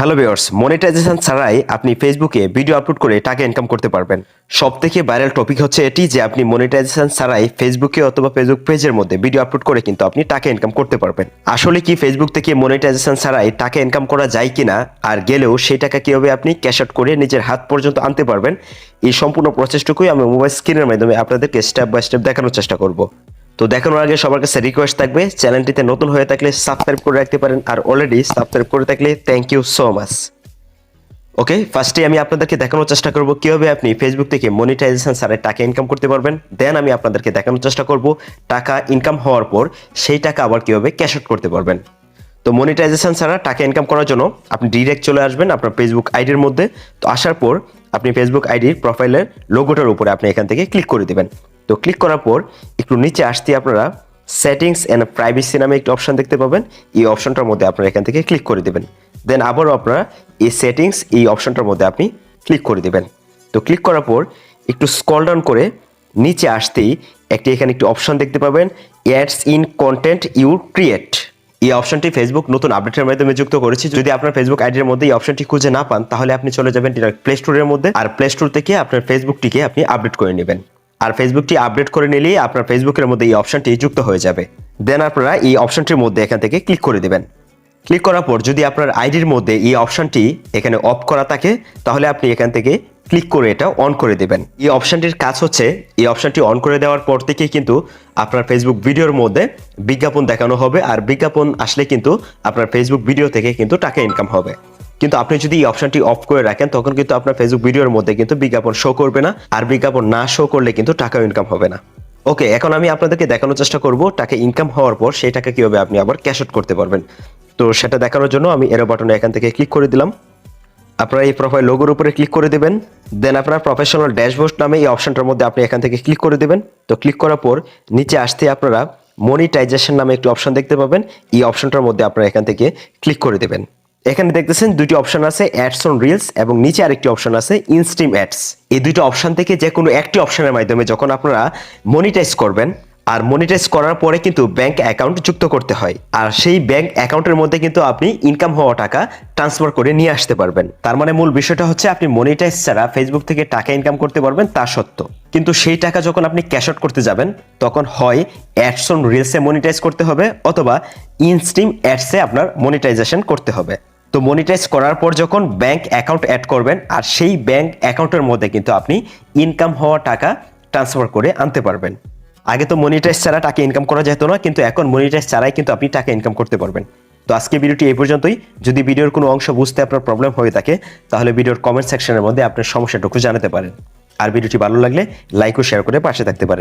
Hello viewers monetization ছাড়াই আপনি ফেসবুকে ভিডিও আপলোড করে টাকা ইনকাম করতে পারবেন। সব থেকে ভাইরাল টপিক হচ্ছে এটি যে আপনি মনিটাইজেশন ছাড়াই ফেসবুকে অথবা ফেসবুক পেজের মধ্যে ভিডিও আপলোড করে কিন্তু আপনি টাকা ইনকাম করতে পারবেন। আসলে কি ফেসবুক থেকে মনিটাইজেশন ছাড়াই টাকা ইনকাম করা যায় কিনা আর গেলেও সেই টাকা কীভাবে আপনি ক্যাশ আউট করে নিজের হাত পর্যন্ত আনতে পারবেন, এই সম্পূর্ণ প্রসেসটুকুই আমি মোবাইল স্ক্রিনের মাধ্যমে আপনাদেরকে স্টেপ বাই স্টেপ দেখানোর চেষ্টা করব। তো দেখানোর আগে সবার কাছে রিকোয়েস্ট থাকবে, চ্যানেলটিতে নতুন হয়ে থাকলে সাবস্ক্রাইব করে রাখতে পারেন আর অলরেডি সাবস্ক্রাইব করে থাকলে thank you so much okay ফার্স্টে আমি আপনাদেরকে দেখানোর চেষ্টা করব কীভাবে আপনি ফেসবুক থেকে মনিটাইজেশন ছাড়াই টাকা ইনকাম করতে পারবেন। দেন আমি আপনাদেরকে দেখানোর চেষ্টা করব টাকা ইনকাম হওয়ার পর সেই টাকা আবার কীভাবে ক্যাশ আউট করতে পারবেন। তো মনিটাইজেশন ছাড়া টাকা ইনকাম করার জন্য আপনি ডিরেক্ট চলে আসবেন আপনার ফেসবুক আইডির মধ্যে। তো আসার পর আপনি ফেসবুক আইডির প্রোফাইলের লোগোটার উপরে আপনি এখান থেকে ক্লিক করে দেবেন। তো ক্লিক করার পর একটু নিচে আসতে আপনারা সেটিংস অ্যান্ড প্রাইভেসি নামে একটি অপশন দেখতে পাবেন। এই অপশনটার মধ্যে আপনারা এখান থেকে ক্লিক করে দেবেন। দেন আবারও আপনারা এই সেটিংস এই অপশনটার মধ্যে আপনি ক্লিক করে দেবেন। তো ক্লিক করার পর একটু স্কল ডাউন করে নিচে আসতেই একটি এখানে একটি অপশন দেখতে পাবেন ads in content you create এই অপশনটি ফেসবুক নতুন আপডেটের মাধ্যমে যুক্ত করেছি। যদি আপনার ফেসবুক আইডির মধ্যে এই অপশনটি খুঁজে না পান, তাহলে আপনি চলে যাবেন ডিরেক্ট প্লে স্টোরের মধ্যে। আর প্লে স্টোর থেকে আপনার ফেসবুকটিকে আপনি আপডেট করে নেবেন। আর ফেসবুকটি আপডেট করে নিলেই আপনার ফেসবুকের মধ্যে এই অপশনটি যুক্ত হয়ে যাবে। দেন আপনারা এই অপশনটির মধ্যে এখান থেকে ক্লিক করে দেবেন। ক্লিক করার পর যদি আপনার আইডির মধ্যে এই অপশনটি এখানে অফ করা থাকে, তাহলে আপনি এখান থেকে ক্লিক করে এটা অন করে দেবেন। এই অপশনটির কাজ হচ্ছে, এই অপশনটি অন করে দেওয়ার পর থেকেই কিন্তু আপনার ফেসবুক ভিডিওর মধ্যে বিজ্ঞাপন দেখানো হবে, আর বিজ্ঞাপন আসলে কিন্তু আপনার ফেসবুক ভিডিও থেকে কিন্তু টাকা ইনকাম হবে। কিন্তু আপনি যদি এই অপশনটি অফ করে রাখেন, তখন কিন্তু আপনার ফেসবুক ভিডিওর মধ্যে কিন্তু বিজ্ঞাপন শো করবে না। আর বিজ্ঞাপন না শো করলে কিন্তু টাকা ইনকাম হবে না। ওকে এখন আমি আপনাদেরকে দেখানোর চেষ্টা করব, টাকা ইনকাম হওয়ার পর সেই টাকা কীভাবে আপনি আবার ক্যাশ আউট করতে পারবেন। তো সেটা দেখানোর জন্য আমি এরো বাটনে এখান থেকে ক্লিক করে দিলাম। আপনারা এই প্রোফাইল লোগোর উপরে ক্লিক করে দেবেন। দেন আপনার প্রফেশনাল ড্যাশবোর্ড নামে এই অপশনটার মধ্যে আপনি এখান থেকে ক্লিক করে দেবেন। তো ক্লিক করার পর নিচে আসতে আপনারা মনিটাইজেশন নামে একটি অপশন দেখতে পাবেন। এই অপশনটার মধ্যে আপনারা এখান থেকে ক্লিক করে দেবেন। এখানে দেখতেছেন দুটি অপশন আছে অ্যাডস অন রিলস এবং নিচে আরেকটি অপশন আছে ইনস্ট্রিম অ্যাডস। এই দুটি অপশন থেকে যে কোনো একটি অপশনের মাধ্যমে যখন আপনারা মনিটাইজ করবেন আর মনিটাইজ করার পরে কিন্তু ব্যাংক অ্যাকাউন্ট যুক্ত করতে হয়। আর সেই ব্যাংক অ্যাকাউন্টের মধ্যে কিন্তু আপনি ইনকাম হওয়া টাকা ট্রান্সফার করে নিয়ে আসতে পারবেন। তার মানে মূল বিষয়টা হচ্ছে আপনি মনিটাইজ ছাড়া ফেসবুক থেকে টাকা ইনকাম করতে পারবেন তা সত্য কিন্তু সেই টাকা যখন আপনি ক্যাশ আউট করতে যাবেন, তখন হয় অ্যাডসন রিলসে মনিটাইজ করতে হবে অথবা ইনস্ট্রিম অ্যাডসে আপনার মনিটাইজেশন করতে হবে। তো মনিটাইজ করার পর যখন ব্যাংক অ্যাকাউন্ট অ্যাড করবেন, আর সেই ব্যাংক অ্যাকাউন্টের মধ্যে কিন্তু আপনি ইনকাম হওয়া টাকা ট্রান্সফার করে আনতে পারবেন। আগে তো মনিটাইজ ছাড়া টাকা ইনকাম করা যেত না, কিন্তু এখন মনিটাইজ ছাড়াই কিন্তু আপনি টাকা ইনকাম করতে পারবেন। তো আজকে ভিডিওটি এই পর্যন্তই। যদি ভিডিওর কোনো অংশ বুঝতে আপনার প্রবলেম হয়ে থাকে, তাহলে ভিডিওর কমেন্ট সেকশনের মধ্যে আপনার সমস্যাটুকু জানাতে পারেন। আর ভিডিওটি ভালো লাগলে লাইক ও শেয়ার করে পাশে থাকতে পারেন।